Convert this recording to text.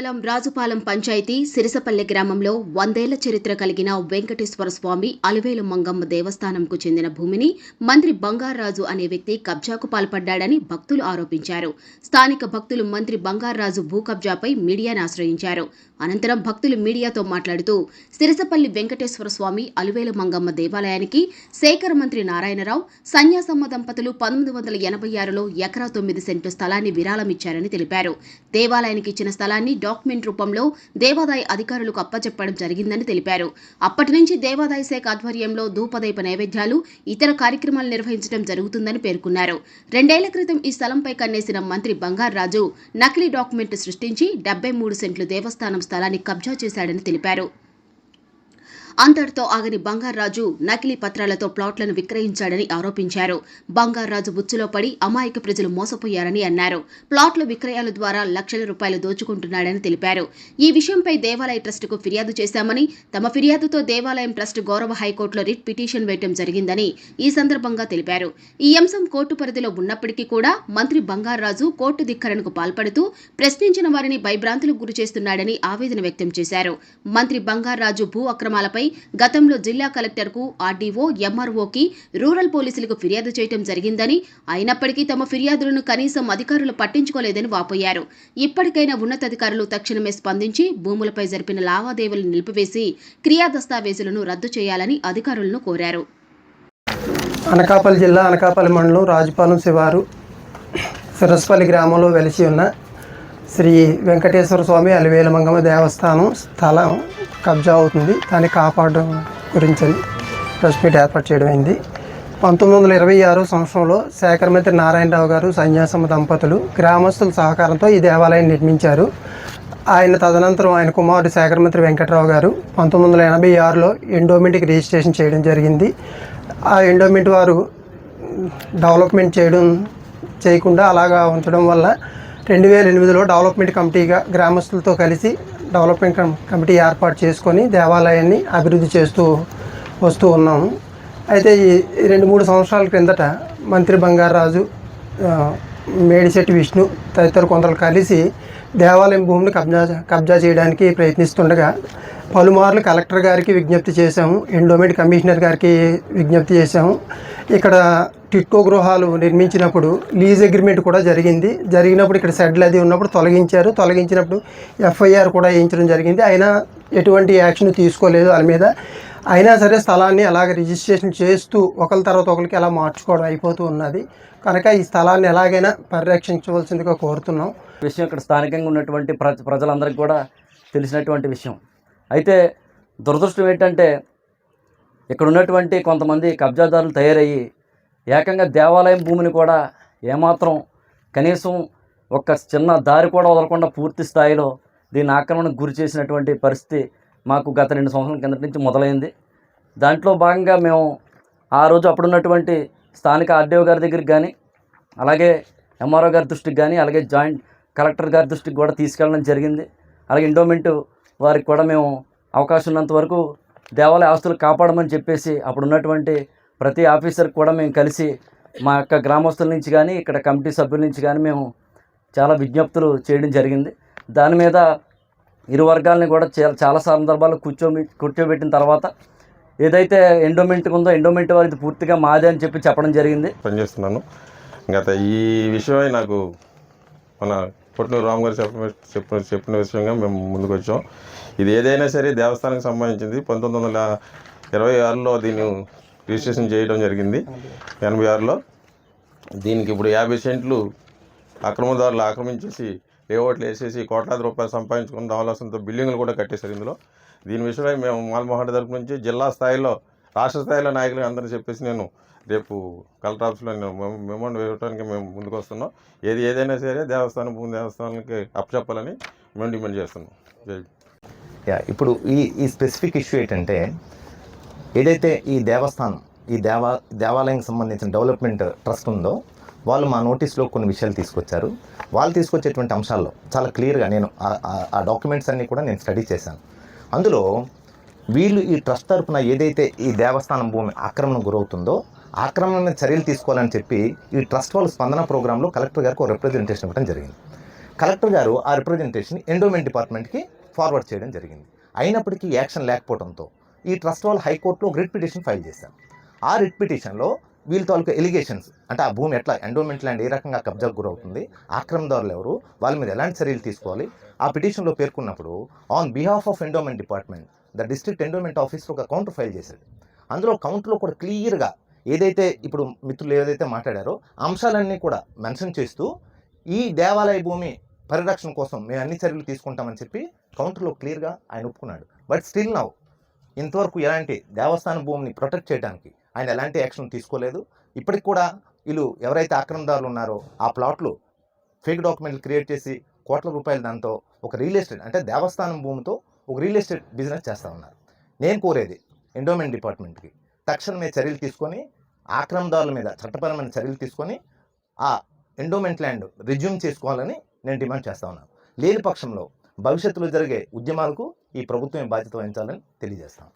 మండలం రాజుపాలెం పంచాయతీ సిరిసపల్లి గ్రామంలో వందేళ్ళ చరిత్ర కలిగిన వెంకటేశ్వర స్వామి అలివేలు మంగమ్మ దేవస్థానంకు చెందిన భూమిని మంత్రి బంగారాజు అనే వ్యక్తి కబ్జాకు పాల్పడ్డాడని భక్తులు ఆరోపించారు. స్థానిక భక్తులు మంత్రి బంగారాజు భూ కబ్జాపై మీడియాను ఆశ్రయించారు. అనంతరం భక్తులు మీడియాతో మాట్లాడుతూ సిరసపల్లి వెంకటేశ్వర స్వామి అలువేల మంగమ్మ దేవాలయానికి శేఖర మంత్రి నారాయణరావు సన్యాసమ్మ దంపతులు పంతొమ్మిది వందల ఎనభై ఆరులో ఎకరా తొమ్మిది సెంటు స్థలాన్ని విరాళమిచ్చారని తెలిపారు. దేవాలయానికి ఇచ్చిన స్థలాన్ని డాక్యుమెంట్ రూపంలో దేవాదాయ అధికారులకు అప్పచెప్పడం జరిగిందని తెలిపారు. అప్పటి నుంచి దేవాదాయ శాఖ ఆధ్వర్యంలో ధూపదీప నైవేద్యాలు ఇతర కార్యక్రమాలు నిర్వహించడం జరుగుతుందని పేర్కొన్నారు. రెండేళ్ళ క్రితం ఈ స్థలంపై కన్నేసిన మంత్రి బంగారాజు నకిలీ డాక్యుమెంట్ సృష్టించి డెబ్బై మూడు సెంట్లు దేవస్థానం స్థలాన్ని కబ్జా చేశాడని తెలిపారు అంతటితో ఆగని బంగారాజు నకిలీ పత్రాలతో ప్లాట్లను విక్రయించాడని ఆరోపించారు. బంగారాజు బుచ్చులో పడి అమాయక ప్రజలు మోసపోయారని అన్నారు. ప్లాట్ల విక్రయాల ద్వారా లక్షల రూపాయలు దోచుకుంటున్నాడని తెలిపారు. ఈ విషయంపై దేవాలయ ట్రస్టుకు ఫిర్యాదు చేశామని తమ ఫిర్యాదుతో దేవాలయం ట్రస్ట్ గౌరవ హైకోర్టులో రిట్ పిటిషన్ వేయడం జరిగిందని ఈ సందర్భంగా తెలిపారు. ఈ అంశం కోర్టు పరిధిలో ఉన్నప్పటికీ కూడా మంత్రి బంగారాజు కోర్టు ధిక్కరణకు పాల్పడుతూ ప్రశ్నించిన వారిని భయభ్రాంతులకు గురి చేస్తున్నాడని ఆవేదన వ్యక్తం చేశారు. మంత్రి బంగారాజు భూ అక్రమాలపై గతంలో జిల్లా కలెక్టర్కు ఆర్డీఓ ఎంఆర్ఓకి రూరల్ పోలీసులకు ఫిర్యాదు చేయడం జరిగిందని అయినప్పటికీ తమ ఫిర్యాదులను కనీసం అధికారులు పట్టించుకోలేదని వాపోయారు. ఇప్పటికైనా ఉన్నతాధికారులు తక్షణమే స్పందించి భూములపై జరిపిన లావాదేవీలను నిలిపివేసి క్రియా దస్తావేజులను రద్దు చేయాలని అధికారులను కోరారు. అనకాపల్లి జిల్లా అనకాపల్లి మండలం రాజుపాలెం శివారు సిరస్పల్లి గ్రామంలో వెలిసి ఉన్న శ్రీ వెంకటేశ్వర స్వామి అలివేలమంగమ్మ దేవస్థానం స్థలం కబ్జా అవుతుంది. దాన్ని కాపాడడం గురించి ప్రెస్ మీట్ ఏర్పాటు చేయడం అయింది. పంతొమ్మిది వందల ఇరవై ఆరో సంవత్సరంలో శాఖరమంత్రి నారాయణరావు గారు సన్యాసమ్మ దంపతులు గ్రామస్తుల సహకారంతో ఈ దేవాలయాన్ని నిర్మించారు. ఆయన తదనంతరం ఆయన కుమారుడు శాఖరమంత్రి వెంకటరావు గారు పంతొమ్మిది వందల ఎనభై ఆరులో ఎండోమెంట్కి రిజిస్ట్రేషన్ చేయడం జరిగింది. ఆ ఎండోమెంట్ వారు డెవలప్మెంట్ చేయడం చేయకుండా అలాగా ఉంచడం వల్ల రెండు వేల ఎనిమిదిలో డెవలప్మెంట్ కమిటీగా గ్రామస్తులతో కలిసి డెవలప్మెంట్ కమిటీ ఏర్పాటు చేసుకొని దేవాలయాన్ని అభివృద్ధి చేస్తూ వస్తూ ఉన్నాము. అయితే ఈ రెండు మూడు సంవత్సరాల క్రిందట మంత్రి బంగారాజు మేడిశెట్టి విష్ణు తదితర కొందరు కలిసి దేవాలయం భూమిని కబ్జా కబ్జా చేయడానికి ప్రయత్నిస్తుండగా పలుమార్లు కలెక్టర్ గారికి విజ్ఞప్తి చేశాము ఎండోమెంట్ కమిషనర్ గారికి విజ్ఞప్తి చేశాము. ఇక్కడ టిట్కో గృహాలు నిర్మించినప్పుడు లీజ్ అగ్రిమెంట్ కూడా జరిగింది. జరిగినప్పుడు ఇక్కడ షెడ్లు అది ఉన్నప్పుడు తొలగించారు. తొలగించినప్పుడు ఎఫ్ఐఆర్ కూడా వేయించడం జరిగింది. అయినా ఎటువంటి యాక్షన్ తీసుకోలేదు వాళ్ళ మీద. అయినా సరే స్థలాన్ని అలాగ రిజిస్ట్రేషన్ చేస్తూ ఒకరి తర్వాత ఒకరికి అలా మార్చుకోవడం అయిపోతూ ఉన్నది. కనుక ఈ స్థలాన్ని ఎలాగైనా పరిరక్షించవలసిందిగా కోరుతున్నాం. విషయం ఇక్కడ స్థానికంగా ఉన్నటువంటి ప్రజ ప్రజలందరికీ కూడా తెలిసినటువంటి విషయం. అయితే దురదృష్టం ఏంటంటే ఇక్కడ ఉన్నటువంటి కొంతమంది కబ్జాదారులు తయారయ్యి ఏకంగా దేవాలయం భూమిని కూడా ఏమాత్రం కనీసం ఒక చిన్న దారి కూడా వదలకుండా పూర్తి స్థాయిలో దీని ఆక్రమణకు గురి చేసినటువంటి పరిస్థితి మాకు గత రెండు సంవత్సరాల కిందటి నుంచి మొదలైంది. దాంట్లో భాగంగా మేము ఆ రోజు అప్పుడున్నటువంటి స్థానిక ఆర్డీఓ గారి దగ్గరికి కానీ అలాగే ఎంఆర్ఓ గారి దృష్టికి కానీ అలాగే జాయింట్ కలెక్టర్ గారి దృష్టికి కూడా తీసుకెళ్ళడం జరిగింది. అలాగే ఎండోమెంట్ వారికి కూడా మేము అవకాశం ఉన్నంత వరకు దేవాలయ ఆస్తులు కాపాడమని చెప్పేసి అప్పుడు ఉన్నటువంటి ప్రతి ఆఫీసర్కి కూడా మేము కలిసి మా యొక్క గ్రామస్తుల నుంచి కానీ ఇక్కడ కమిటీ సభ్యుల నుంచి కానీ మేము చాలా విజ్ఞప్తులు చేయడం జరిగింది. దాని మీద ఇరు వర్గాలని కూడా చే- చాలా సందర్భాల్లో కూర్చోబె కూర్చోబెట్టిన తర్వాత ఏదైతే ఎండోమెంట్ ఉందో ఎండోమెంట్ వారిది పూర్తిగా మాదే అని చెప్పి చెప్పడం జరిగింది. పనిచేస్తున్నాను. గత ఈ విషయమై నాకు మన అప్పట్లో రామ్ గారు చెప్పిన చెప్పిన చెప్పిన విషయంగా మేము ముందుకు వచ్చాం ఇది ఏదైనా సరే దేవస్థానానికి సంబంధించింది. పంతొమ్మిది వందల ఇరవై ఆరులో దీన్ని రిజిస్ట్రేషన్ చేయడం జరిగింది. ఎనభై ఆరులో దీనికి ఇప్పుడు యాభై సెంట్లు అక్రమదారులు ఆక్రమించేసి లేఅవుట్లు వేసేసి కోట్లాది రూపాయలు సంపాదించుకుని రావాల్సినంత బిల్డింగ్లు కూడా కట్టేశారు ఇందులో. దీని విషయమై మేము మాల్మోహన్ తరపు నుంచి జిల్లా స్థాయిలో రాష్ట్ర స్థాయిలో నాయకులు అందరూ చెప్పేసి నేను రేపు కలెక్టర్ ఆఫీస్లో నేను మెమ- మెమోండ్ మేము ముందుకు వస్తున్నాం ఏది ఏదైనా సరే దేవస్థానం భూమి దేవస్థానానికి అప్పచెప్పాలని మేము డిమాండ్ చేస్తున్నాం. యా ఇప్పుడు ఈ ఈ స్పెసిఫిక్ ఇష్యూ ఏంటంటే ఏదైతే ఈ దేవస్థానం ఈ దేవా దేవాలయానికి సంబంధించిన డెవలప్మెంట్ ట్రస్ట్ ఉందో వాళ్ళు మా నోటీస్లో కొన్ని విషయాలు తీసుకొచ్చారు. వాళ్ళు తీసుకొచ్చేటువంటి అంశాల్లో చాలా క్లియర్గా నేను ఆ డాక్యుమెంట్స్ అన్నీ కూడా నేను స్టడీ చేశాను. అందులో వీళ్ళు ఈ ట్రస్ట్ తరపున ఏదైతే ఈ దేవస్థానం భూమి ఆక్రమణ గురవుతుందో ఆక్రమణ చర్యలు తీసుకోవాలని చెప్పి ఈ ట్రస్ట్ వాళ్ళ స్పందన ప్రోగ్రాంలో కలెక్టర్ గారికి ఒక రిప్రజెంటేషన్ ఇవ్వడం జరిగింది. కలెక్టర్ గారు ఆ రిప్రజెంటేషన్ ఎండోమెంట్ డిపార్ట్మెంట్కి ఫార్వర్డ్ చేయడం జరిగింది. అయినప్పటికీ యాక్షన్ లేకపోవడంతో ఈ ట్రస్ట్ వాళ్ళు హైకోర్టులో ఒక రిట్ పిటిషన్ ఫైల్ చేశారు. ఆ రిట్ పిటిషన్లో వీళ్ళ తాలూకు ఎలిగేషన్స్ అంటే ఆ భూమి ఎట్లా ఎండోమెంట్ ల్యాండ్ ఏ రకంగా కబ్జాకు గురవుతుంది ఆక్రమణదారులు ఎవరు వాళ్ళ మీద ఎలాంటి చర్యలు తీసుకోవాలి ఆ పిటిషన్లో పేర్కొన్నప్పుడు on behalf of endowment department the district endowment ఆఫీస్లో ఒక కౌంటర్ ఫైల్ చేశాడు. అందులో కౌంటర్లో కూడా క్లియర్గా ఏదైతే ఇప్పుడు మిత్రులు ఏదైతే మాట్లాడారో అంశాలన్నీ కూడా మెన్షన్ చేస్తూ ఈ దేవాలయ భూమి పరిరక్షణ కోసం మేము అన్ని చర్యలు తీసుకుంటామని చెప్పి కౌంటర్లో క్లియర్గా ఆయన ఒప్పుకున్నాడు. బట్ స్టిల్ నౌ ఇంతవరకు ఎలాంటి దేవస్థాన భూమిని ప్రొటెక్ట్ చేయడానికి ఆయన ఎలాంటి యాక్షన్ తీసుకోలేదు. ఇప్పటికి కూడా వీళ్ళు ఎవరైతే ఆక్రమణదారులు ఉన్నారో ఆ ప్లాట్లు ఫేక్ డాక్యుమెంట్లు క్రియేట్ చేసి కోట్ల రూపాయలు దాంతో ఒక రియల్ ఎస్టేట్ అంటే దేవస్థానం భూమితో ఒక రియల్ ఎస్టేట్ బిజినెస్ చేస్తూ ఉన్నారు. నేను కోరేది ఎండోమెంట్ డిపార్ట్మెంట్కి తక్షణమే చర్యలు తీసుకొని ఆక్రమదారుల మీద చట్టపరమైన చర్యలు తీసుకొని ఆ ఎండోమెంట్ ల్యాండ్ రిజ్యూమ్ చేసుకోవాలని నేను డిమాండ్ చేస్తా ఉన్నాను లేని పక్షంలో భవిష్యత్తులో జరిగే ఉద్యమాలకు ఈ ప్రభుత్వం బాధ్యత వహించాలని తెలియజేస్తాను